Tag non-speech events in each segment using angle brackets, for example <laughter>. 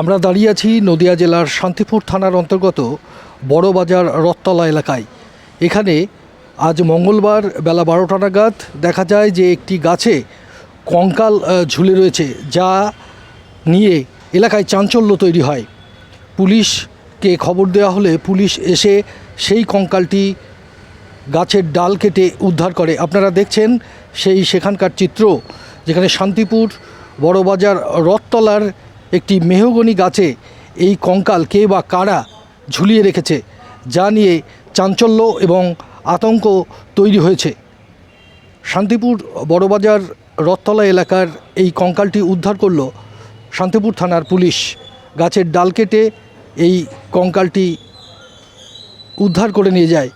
আমরা দাঁড়িয়ে আছি নদিয়া জেলার শান্তিপুর থানার অন্তর্গত বড়বাজার রথতলা এলাকায়। এখানে আজ মঙ্গলবার বেলা বারোটা নাগাদ দেখা যায় যে একটি গাছে কঙ্কাল ঝুলে রয়েছে, যা নিয়ে এলাকায় চাঞ্চল্য তৈরি হয়। পুলিশকে খবর দেওয়া হলে পুলিশ এসে সেই কঙ্কালটি গাছের ডাল কেটে উদ্ধার করে। আপনারা দেখছেন সেই সেখানকার চিত্র, যেখানে শান্তিপুর বড়বাজার রথতলার একটি মেহগনি গাছে এই কঙ্কাল কে বা কারা ঝুলিয়ে রেখেছে, যা নিয়ে চাঞ্চল্য এবং আতঙ্ক তৈরি হয়েছে। শান্তিপুর বড়বাজার রথতলা এলাকার এই কঙ্কালটি উদ্ধার করল শান্তিপুর থানার পুলিশ। গাছের ডাল কেটে এই কঙ্কালটি উদ্ধার করে নিয়ে যায়।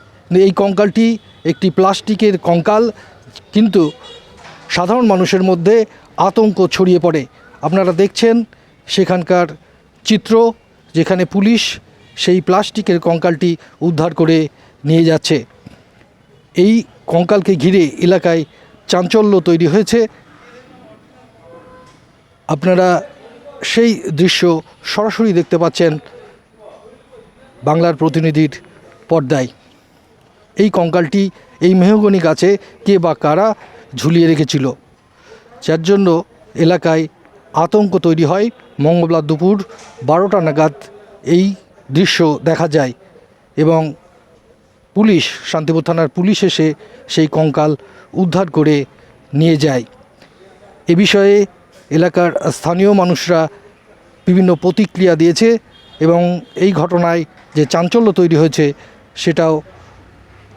এই কঙ্কালটি একটি প্লাস্টিকের কঙ্কাল, কিন্তু সাধারণ মানুষের মধ্যে আতঙ্ক ছড়িয়ে পড়ে। আপনারা দেখছেন সেখানকার চিত্র যেখানে পুলিশ সেই প্লাস্টিকের কঙ্কালটি উদ্ধার করে নিয়ে যাচ্ছে। এই কঙ্কালকে ঘিরে এলাকায় চাঞ্চল্য তৈরি হয়েছে। আপনারা সেই দৃশ্য সরাসরি দেখতে পাচ্ছেন বাংলার প্রতিনিধির পর্দায়। এই কঙ্কালটি এই মেহগনি গাছে কে বা কারা ঝুলিয়ে রেখেছিল? যার জন্য এলাকায় আতঙ্ক তৈরি হয়। মঙ্গলবার দুপুর বারোটা নাগাদ এই দৃশ্য দেখা যায় এবং পুলিশ, শান্তিপুর থানার পুলিশ এসে সেই কঙ্কাল উদ্ধার করে নিয়ে যায়। এ বিষয়ে এলাকার স্থানীয় মানুষরা বিভিন্ন প্রতিক্রিয়া দিয়েছে এবং এই ঘটনায় যে চাঞ্চল্য তৈরি হয়েছে সেটাও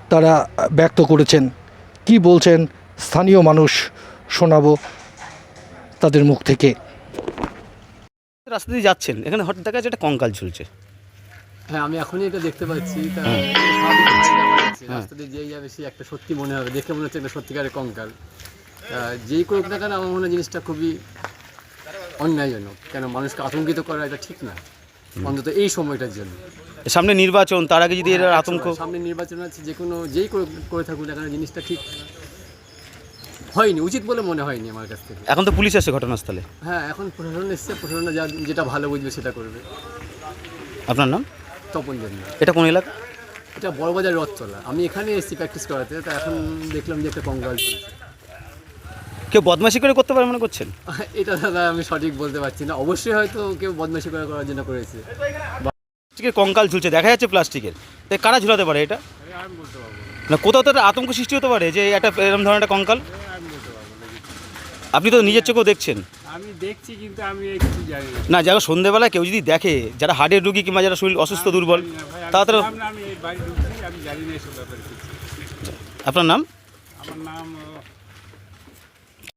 তারা ব্যক্ত করেছেন। কি বলছেন স্থানীয় মানুষ শোনাবো তাদের মুখ থেকে। রাস্তা দিয়ে যাচ্ছেন এখানে হঠাৎ দেখা যাচ্ছে একটা কঙ্কাল ঝুলছে। হ্যাঁ আমি এখনই এটা দেখতে পাচ্ছি তা ব্যাপার আছে। রাস্তা দিয়ে যেই যাবে সে একটা সত্যি মনে হবে দেখে মনে হচ্ছে একটা সত্যিকারের কঙ্কাল। যেই করুক না কেন আমার মনে হয় জিনিসটা খুবই অন্যায়জনক কেন মানুষকে আতঙ্কিত করা এটা ঠিক না অন্তত এই সময়টার জন্য। সামনে নির্বাচন তার আগে যদি এর আতঙ্ক সামনে নির্বাচন আছে যে কোনো যেই করুক করে থাকুক না কেন জিনিসটা ঠিক হয়নি উচিত বলে মনে হয়নি আমার কাছ থেকে। এখন তো পুলিশ আসছে ঘটনাস্থলে? হ্যাঁ এখন প্রশাসন এসছে প্রশাসন যা যেটা ভালো বুঝবে সেটা করবে। আপনার নাম? তপন জন্য এটা কোন এলাকা? এটা বড়বাজার রথতলা। আমি এখানে এসেছি প্র্যাকটিস করাতে তা এখন দেখলাম যে একটা কঙ্কাল চলছে। কেউ বদমাশি করে করতে পারে মনে করছেন? <laughs> এটা দাদা আমি সঠিক বলতে পারছি না। অবশ্যই হয়তো কেউ বদমাশি করে করার জন্য করেছে। প্লাস্টিকের কঙ্কাল ঝুলছে দেখা যাচ্ছে প্লাস্টিকের। তো কারা ঝুলাতে পারে এটা? না। কোথাও তো একটা আতঙ্ক সৃষ্টি হতে পারে যে একটা এরকম ধরনের একটা কঙ্কাল। আপনি তো নিজের চোখেও দেখছেন। আমি দেখছি কিন্তু আমি একটু জানি না। না যারা সন্ধ্যেবেলায় কেউ যদি দেখে যারা হার্টের রুগী কিংবা যারা শরীর অসুস্থ দুর্বল তাড়াতাড়ি আমি তারা তো ভাবলাম আমি এই বাড়ি ঢুকছি আমি জানি না এসব ব্যাপারে আপনার নাম? আমার নাম